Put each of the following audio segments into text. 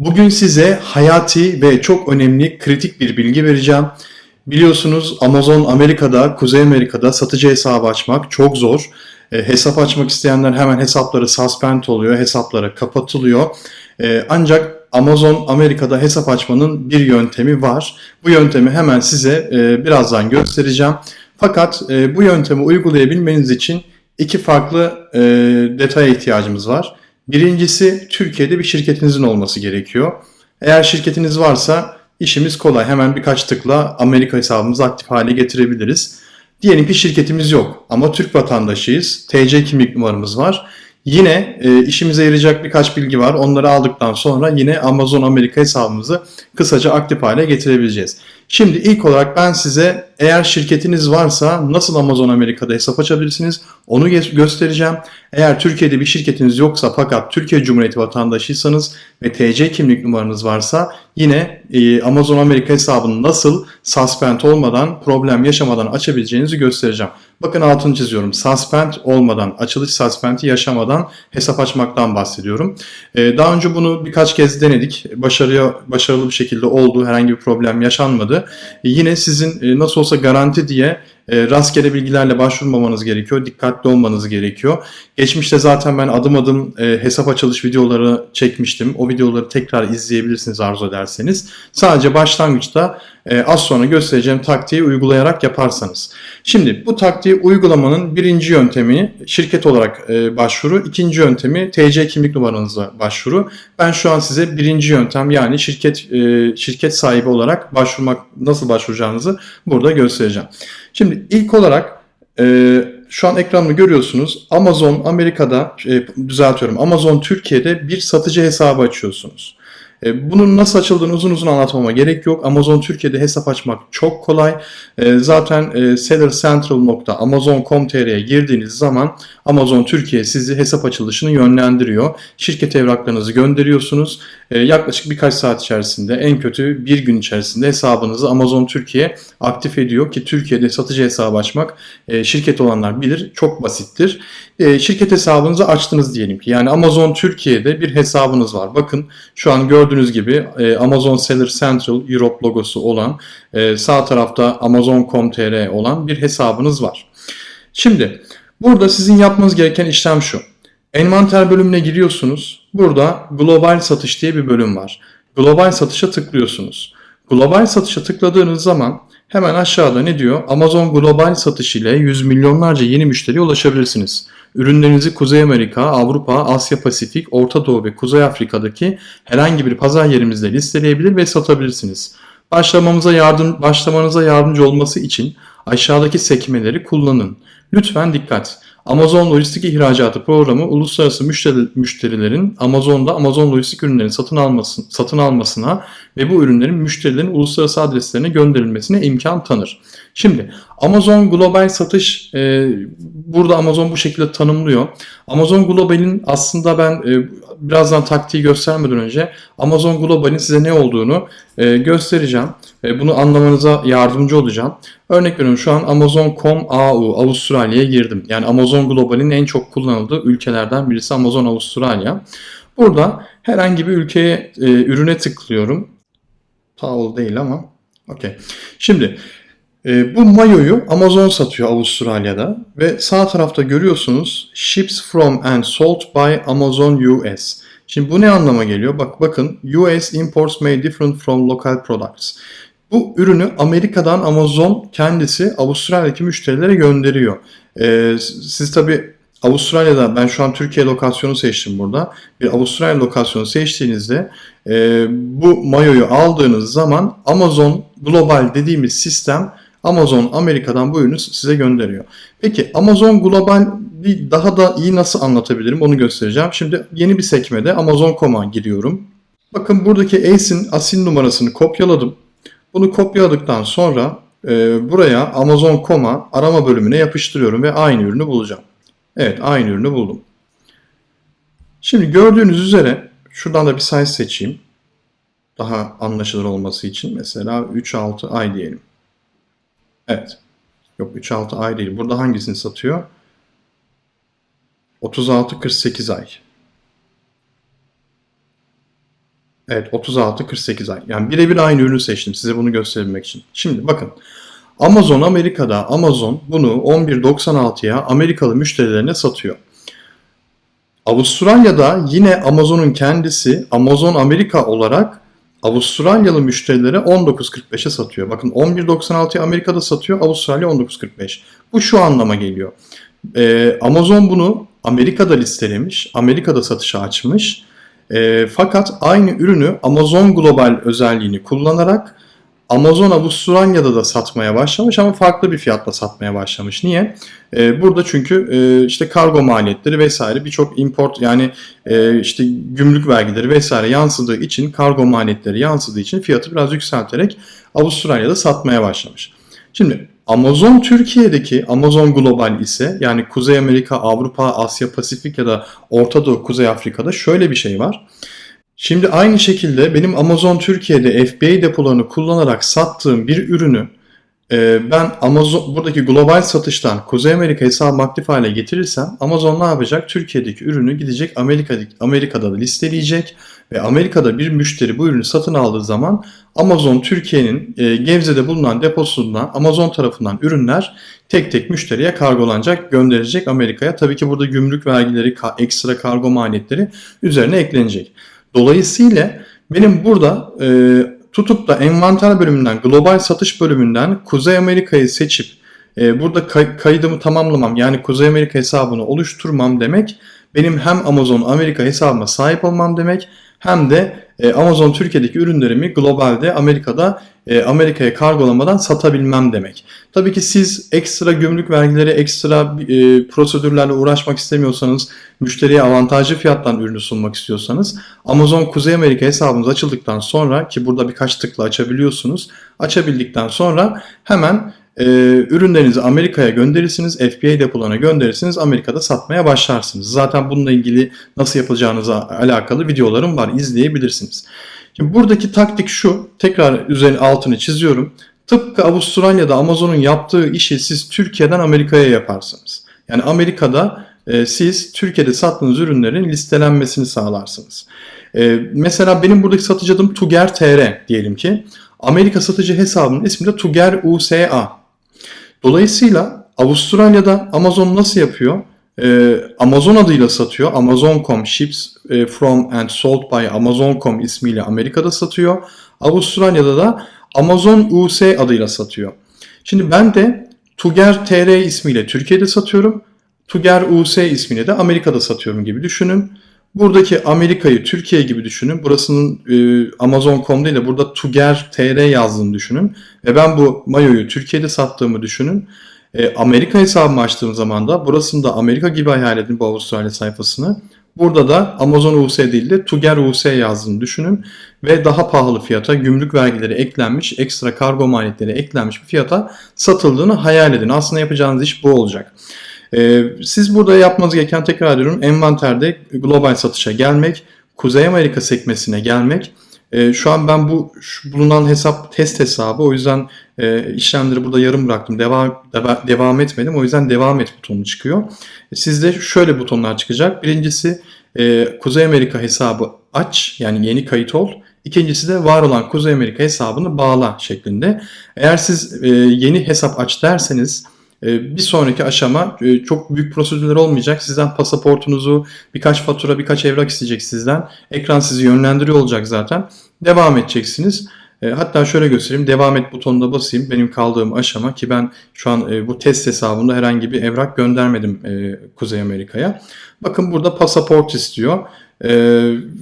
Bugün size hayati ve çok önemli kritik bir bilgi vereceğim. Biliyorsunuz Amazon Amerika'da, Kuzey Amerika'da satıcı hesabı açmak çok zor. E, hesap açmak isteyenler hemen hesapları suspend oluyor, hesapları kapatılıyor. E, ancak Amazon Amerika'da hesap açmanın bir yöntemi var. Bu yöntemi hemen size e, birazdan göstereceğim. Fakat e, bu yöntemi uygulayabilmeniz için iki farklı e, detaya ihtiyacımız var. Birincisi Türkiye'de bir şirketinizin olması gerekiyor. Eğer şirketiniz varsa işimiz kolay. Hemen birkaç tıkla Amerika hesabımızı aktif hale getirebiliriz. Diyelim ki şirketimiz yok ama Türk vatandaşıyız. TC kimlik numaramız var. Yine e, işimize yarayacak birkaç bilgi var. Onları aldıktan sonra yine Amazon Amerika hesabımızı kısaca aktif hale getirebileceğiz. Şimdi ilk olarak ben size eğer şirketiniz varsa nasıl Amazon Amerika'da hesap açabilirsiniz onu göstereceğim. Eğer Türkiye'de bir şirketiniz yoksa fakat Türkiye Cumhuriyeti vatandaşıysanız ve TC kimlik numaranız varsa yine e, Amazon Amerika hesabını nasıl suspend olmadan, problem yaşamadan açabileceğinizi göstereceğim. Bakın altını çiziyorum. Suspend olmadan, açılış suspendi yaşamadan hesap açmaktan bahsediyorum. E, daha önce bunu birkaç kez denedik. Başarıya, başarılı bir şekilde oldu. Herhangi bir problem yaşanmadı. E, yine sizin e, nasıl olsa garanti diye e, rastgele bilgilerle başvurmamanız gerekiyor. Dikkatli olmanız gerekiyor. Geçmişte zaten ben adım adım e, hesap açılış videoları çekmiştim. O videoları tekrar izleyebilirsiniz arzu ederseniz. Sadece başlangıçta e, az sonra göstereceğim taktiği uygulayarak yaparsanız. Şimdi bu taktiği uygulamanın birinci yöntemi şirket olarak e, başvuru. ikinci yöntemi TC kimlik numaranıza başvuru. Ben şu an size birinci yöntem yani şirket şirket sahibi olarak başvurmak nasıl başvuracağınızı burada göstereceğim. Şimdi ilk olarak e, şu an ekranını görüyorsunuz. Amazon Amerika'da e, düzeltiyorum. Amazon Türkiye'de bir satıcı hesabı açıyorsunuz. E, bunun nasıl açıldığını uzun uzun anlatmama gerek yok. Amazon Türkiye'de hesap açmak çok kolay. E, zaten e, sellercentral.amazon.com.tr'ye girdiğiniz zaman Amazon Türkiye sizi hesap açılışını yönlendiriyor. Şirket evraklarınızı gönderiyorsunuz. Yaklaşık birkaç saat içerisinde en kötü bir gün içerisinde hesabınızı Amazon Türkiye aktif ediyor ki Türkiye'de satıcı hesabı açmak şirket olanlar bilir çok basittir. Şirket hesabınızı açtınız diyelim ki yani Amazon Türkiye'de bir hesabınız var. Bakın şu an gördüğünüz gibi e, Amazon Seller Central Europe logosu olan e, sağ tarafta Amazon.com.tr olan bir hesabınız var. Şimdi burada sizin yapmanız gereken işlem şu. Envanter bölümüne giriyorsunuz. Burada global satış diye bir bölüm var. Global satışa tıklıyorsunuz. Global satışa tıkladığınız zaman hemen aşağıda ne diyor? Amazon global satış ile yüz milyonlarca yeni müşteriye ulaşabilirsiniz. Ürünlerinizi Kuzey Amerika, Avrupa, Asya Pasifik, Orta Doğu ve Kuzey Afrika'daki herhangi bir pazar yerimizde listeleyebilir ve satabilirsiniz. Başlamamıza yardım, başlamanıza yardımcı olması için aşağıdaki sekmeleri kullanın. Lütfen dikkat. Amazon Lojistik İhracatı Programı uluslararası müşteri, müşterilerin Amazon'da Amazon Lojistik ürünlerini satın, alması, satın almasına ve bu ürünlerin müşterilerin uluslararası adreslerine gönderilmesine imkan tanır. Şimdi Amazon Global satış e, burada Amazon bu şekilde tanımlıyor. Amazon Global'in aslında ben e, birazdan taktiği göstermeden önce Amazon Global'in size ne olduğunu e, göstereceğim. E, bunu anlamanıza yardımcı olacağım. Örnek veriyorum şu an Amazon.com AU Avustralya'ya girdim. Yani Amazon Global'in en çok kullanıldığı ülkelerden birisi Amazon Avustralya. Burada herhangi bir ülkeye e, ürüne tıklıyorum. Towel değil ama. Okey. Şimdi e, bu mayoyu Amazon satıyor Avustralya'da ve sağ tarafta görüyorsunuz Ships from and sold by Amazon US. Şimdi bu ne anlama geliyor? Bak bakın US imports may different from local products. Bu ürünü Amerika'dan Amazon kendisi Avustralya'daki müşterilere gönderiyor. Ee, siz tabi Avustralya'da ben şu an Türkiye lokasyonu seçtim burada. Bir Avustralya lokasyonu seçtiğinizde e, bu mayoyu aldığınız zaman Amazon Global dediğimiz sistem Amazon Amerika'dan bu ürünü size gönderiyor. Peki Amazon Global daha da iyi nasıl anlatabilirim onu göstereceğim. Şimdi yeni bir sekmede Amazon.com'a giriyorum. Bakın buradaki ACE'in asil numarasını kopyaladım. Bunu kopyaladıktan sonra e, buraya Amazon.com'a arama bölümüne yapıştırıyorum ve aynı ürünü bulacağım. Evet aynı ürünü buldum. Şimdi gördüğünüz üzere şuradan da bir size seçeyim. Daha anlaşılır olması için mesela 3-6 ay diyelim. Evet. Yok 3-6 ay değil. Burada hangisini satıyor? 36-48 ay. Evet 36-48 ay. Yani birebir aynı ürünü seçtim size bunu gösterebilmek için. Şimdi bakın Amazon Amerika'da Amazon bunu 11.96'ya Amerikalı müşterilerine satıyor. Avustralya'da yine Amazon'un kendisi Amazon Amerika olarak Avustralyalı müşterilere 19.45'e satıyor. Bakın 11.96'ya Amerika'da satıyor, Avustralya 19.45. Bu şu anlama geliyor. Ee, Amazon bunu Amerika'da listelemiş, Amerika'da satışa açmış. Ee, fakat aynı ürünü Amazon Global özelliğini kullanarak Amazon Avustralya'da da satmaya başlamış ama farklı bir fiyatla satmaya başlamış. Niye? Ee, burada çünkü e, işte kargo maliyetleri vesaire birçok import yani e, işte gümrük vergileri vesaire yansıdığı için kargo maliyetleri yansıdığı için fiyatı biraz yükselterek Avustralya'da satmaya başlamış. Şimdi Amazon Türkiye'deki Amazon Global ise yani Kuzey Amerika, Avrupa, Asya, Pasifik ya da Orta Doğu, Kuzey Afrika'da şöyle bir şey var. Şimdi aynı şekilde benim Amazon Türkiye'de FBA depolarını kullanarak sattığım bir ürünü e, ben Amazon buradaki global satıştan Kuzey Amerika hesabı aktif hale getirirsem Amazon ne yapacak? Türkiye'deki ürünü gidecek Amerika'daki Amerika'da da listeleyecek ve Amerika'da bir müşteri bu ürünü satın aldığı zaman Amazon Türkiye'nin e, Gebze'de bulunan deposundan Amazon tarafından ürünler tek tek müşteriye kargolanacak, gönderilecek Amerika'ya. Tabii ki burada gümrük vergileri, ekstra kargo maliyetleri üzerine eklenecek. Dolayısıyla benim burada e, tutup da envanter bölümünden, global satış bölümünden Kuzey Amerika'yı seçip e, burada kay- kaydımı tamamlamam yani Kuzey Amerika hesabını oluşturmam demek benim hem Amazon Amerika hesabıma sahip olmam demek hem de e, Amazon Türkiye'deki ürünlerimi globalde Amerika'da e, Amerika'ya kargolamadan satabilmem demek. Tabii ki siz ekstra gümrük vergileri, ekstra e, prosedürlerle uğraşmak istemiyorsanız, müşteriye avantajlı fiyattan ürünü sunmak istiyorsanız Amazon Kuzey Amerika hesabınız açıldıktan sonra ki burada birkaç tıkla açabiliyorsunuz. Açabildikten sonra hemen e, ürünlerinizi Amerika'ya gönderirsiniz, FBA depolarına gönderirsiniz, Amerika'da satmaya başlarsınız. Zaten bununla ilgili nasıl yapacağınıza alakalı videolarım var, izleyebilirsiniz. Şimdi buradaki taktik şu, tekrar üzerine altını çiziyorum. Tıpkı Avustralya'da Amazon'un yaptığı işi siz Türkiye'den Amerika'ya yaparsınız. Yani Amerika'da e, siz Türkiye'de sattığınız ürünlerin listelenmesini sağlarsınız. E, mesela benim buradaki satıcı adım Tuger TR diyelim ki. Amerika satıcı hesabının ismi de Tuger USA. Dolayısıyla Avustralya'da Amazon nasıl yapıyor? Ee, Amazon adıyla satıyor. Amazon.com ships e, from and sold by Amazon.com ismiyle Amerika'da satıyor. Avustralya'da da Amazon US adıyla satıyor. Şimdi ben de Tuger TR ismiyle Türkiye'de satıyorum. Tuger US ismiyle de Amerika'da satıyorum gibi düşünün. Buradaki Amerika'yı Türkiye gibi düşünün. Burasının e, Amazon.com değil de burada Tuger TR yazdığını düşünün. Ve ben bu mayoyu Türkiye'de sattığımı düşünün. E, Amerika hesabımı açtığım zaman da burasında Amerika gibi hayal edin bu Avustralya sayfasını. Burada da Amazon US değil de Tuger US yazdığını düşünün. Ve daha pahalı fiyata gümrük vergileri eklenmiş, ekstra kargo maliyetleri eklenmiş bir fiyata satıldığını hayal edin. Aslında yapacağınız iş bu olacak. Ee, siz burada yapmanız gereken tekrar ediyorum envanterde global satışa gelmek, Kuzey Amerika sekmesine gelmek. Ee, şu an ben bu şu bulunan hesap test hesabı o yüzden e, işlemleri burada yarım bıraktım. Devam, deva, devam etmedim. O yüzden devam et butonu çıkıyor. Sizde şöyle butonlar çıkacak. Birincisi e, Kuzey Amerika hesabı aç yani yeni kayıt ol. İkincisi de var olan Kuzey Amerika hesabını bağla şeklinde. Eğer siz e, yeni hesap aç derseniz bir sonraki aşama e, çok büyük prosedürler olmayacak. Sizden pasaportunuzu, birkaç fatura, birkaç evrak isteyecek sizden. Ekran sizi yönlendiriyor olacak zaten. Devam edeceksiniz. E, hatta şöyle göstereyim. Devam et butonuna basayım. Benim kaldığım aşama ki ben şu an e, bu test hesabında herhangi bir evrak göndermedim Kuzey Amerika'ya. Bakın burada pasaport istiyor.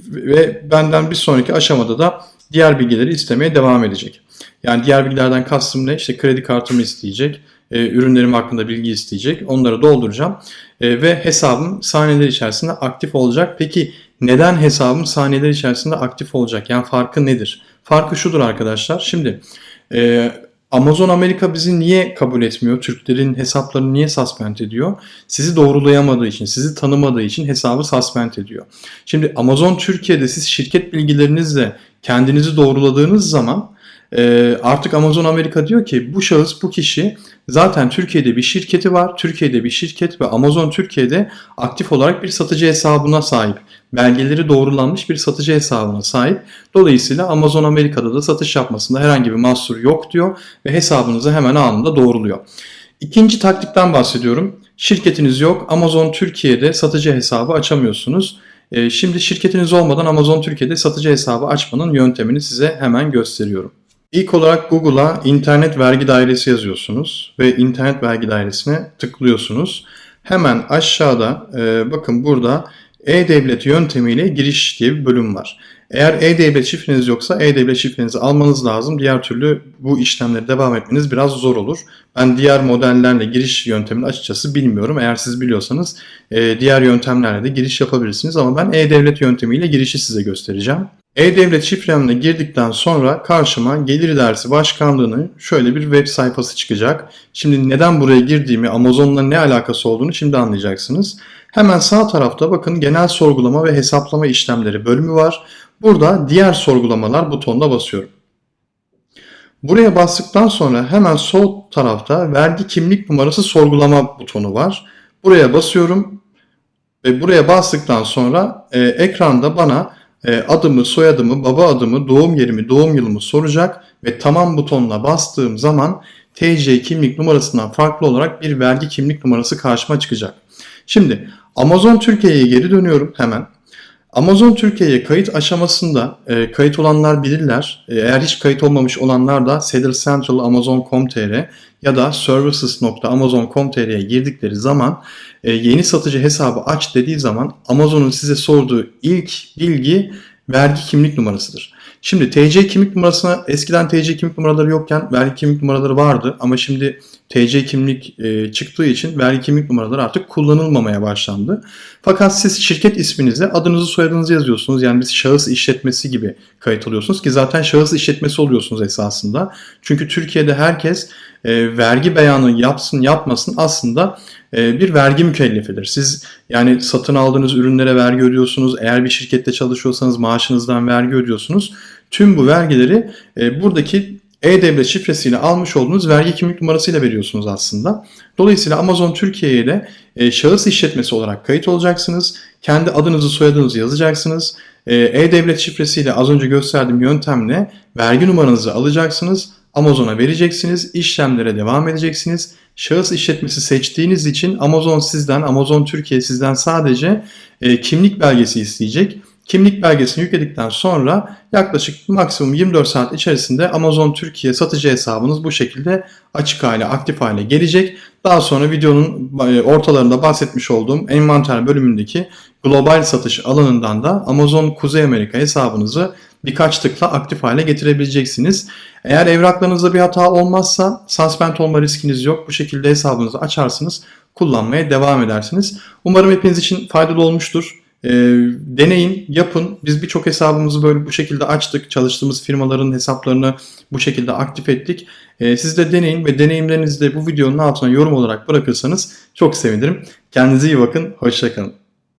Ve benden bir sonraki aşamada da diğer bilgileri istemeye devam edecek. Yani diğer bilgilerden kastım ne? İşte kredi kartımı isteyecek e, ürünlerim hakkında bilgi isteyecek. Onları dolduracağım. E, ve hesabım saniyeler içerisinde aktif olacak. Peki neden hesabım saniyeler içerisinde aktif olacak? Yani farkı nedir? Farkı şudur arkadaşlar. Şimdi e, Amazon Amerika bizi niye kabul etmiyor? Türklerin hesaplarını niye suspend ediyor? Sizi doğrulayamadığı için, sizi tanımadığı için hesabı suspend ediyor. Şimdi Amazon Türkiye'de siz şirket bilgilerinizle kendinizi doğruladığınız zaman e, artık Amazon Amerika diyor ki bu şahıs, bu kişi zaten Türkiye'de bir şirketi var. Türkiye'de bir şirket ve Amazon Türkiye'de aktif olarak bir satıcı hesabına sahip. Belgeleri doğrulanmış bir satıcı hesabına sahip. Dolayısıyla Amazon Amerika'da da satış yapmasında herhangi bir mahsur yok diyor ve hesabınızı hemen anında doğruluyor. İkinci taktikten bahsediyorum. Şirketiniz yok. Amazon Türkiye'de satıcı hesabı açamıyorsunuz. Ee, Şimdi şirketiniz olmadan Amazon Türkiye'de satıcı hesabı açmanın yöntemini size hemen gösteriyorum. İlk olarak Google'a internet vergi dairesi yazıyorsunuz ve internet vergi dairesine tıklıyorsunuz. Hemen aşağıda e, bakın burada e-devlet yöntemiyle giriş diye bir bölüm var. Eğer e-devlet şifreniz yoksa e-devlet şifrenizi almanız lazım. Diğer türlü bu işlemlere devam etmeniz biraz zor olur. Ben diğer modellerle giriş yöntemini açıkçası bilmiyorum. Eğer siz biliyorsanız e, diğer yöntemlerle de giriş yapabilirsiniz. Ama ben e-devlet yöntemiyle girişi size göstereceğim. E-Devlet şifremle girdikten sonra karşıma Gelir İdaresi Başkanlığı'nın şöyle bir web sayfası çıkacak. Şimdi neden buraya girdiğimi, Amazon'la ne alakası olduğunu şimdi anlayacaksınız. Hemen sağ tarafta bakın genel sorgulama ve hesaplama işlemleri bölümü var. Burada diğer sorgulamalar butonuna basıyorum. Buraya bastıktan sonra hemen sol tarafta vergi kimlik numarası sorgulama butonu var. Buraya basıyorum ve buraya bastıktan sonra e, ekranda bana adımı, soyadımı, baba adımı, doğum yerimi, doğum yılımı soracak ve tamam butonuna bastığım zaman TC kimlik numarasından farklı olarak bir vergi kimlik numarası karşıma çıkacak. Şimdi Amazon Türkiye'ye geri dönüyorum hemen. Amazon Türkiye'ye kayıt aşamasında e, kayıt olanlar bilirler. E, eğer hiç kayıt olmamış olanlar da Seller Central Amazon.com.tr ya da services.amazon.com.tr'ye girdikleri zaman e, yeni satıcı hesabı aç dediği zaman Amazon'un size sorduğu ilk bilgi vergi kimlik numarasıdır. Şimdi TC kimlik numarasına eskiden TC kimlik numaraları yokken vergi kimlik numaraları vardı ama şimdi TC kimlik e, çıktığı için vergi kimlik numaraları artık kullanılmamaya başlandı. Fakat siz şirket isminizle adınızı soyadınızı yazıyorsunuz. Yani biz şahıs işletmesi gibi kayıt oluyorsunuz ki zaten şahıs işletmesi oluyorsunuz esasında. Çünkü Türkiye'de herkes e, vergi beyanı yapsın yapmasın aslında e, bir vergi mükellefidir. Siz yani satın aldığınız ürünlere vergi ödüyorsunuz. Eğer bir şirkette çalışıyorsanız maaşınızdan vergi ödüyorsunuz. Tüm bu vergileri e, buradaki e-Devlet şifresiyle almış olduğunuz vergi kimlik numarasıyla veriyorsunuz aslında. Dolayısıyla Amazon Türkiye'ye de e, şahıs işletmesi olarak kayıt olacaksınız. Kendi adınızı soyadınızı yazacaksınız. E, E-Devlet şifresiyle az önce gösterdiğim yöntemle vergi numaranızı alacaksınız. Amazon'a vereceksiniz, işlemlere devam edeceksiniz. Şahıs işletmesi seçtiğiniz için Amazon sizden, Amazon Türkiye sizden sadece e, kimlik belgesi isteyecek. Kimlik belgesini yükledikten sonra yaklaşık maksimum 24 saat içerisinde Amazon Türkiye satıcı hesabınız bu şekilde açık hale, aktif hale gelecek. Daha sonra videonun e, ortalarında bahsetmiş olduğum envanter bölümündeki global satış alanından da Amazon Kuzey Amerika hesabınızı birkaç tıkla aktif hale getirebileceksiniz. Eğer evraklarınızda bir hata olmazsa suspend olma riskiniz yok. Bu şekilde hesabınızı açarsınız, kullanmaya devam edersiniz. Umarım hepiniz için faydalı olmuştur. E, deneyin, yapın. Biz birçok hesabımızı böyle bu şekilde açtık. Çalıştığımız firmaların hesaplarını bu şekilde aktif ettik. E, siz de deneyin ve deneyimlerinizi de bu videonun altına yorum olarak bırakırsanız çok sevinirim. Kendinize iyi bakın. Hoşçakalın.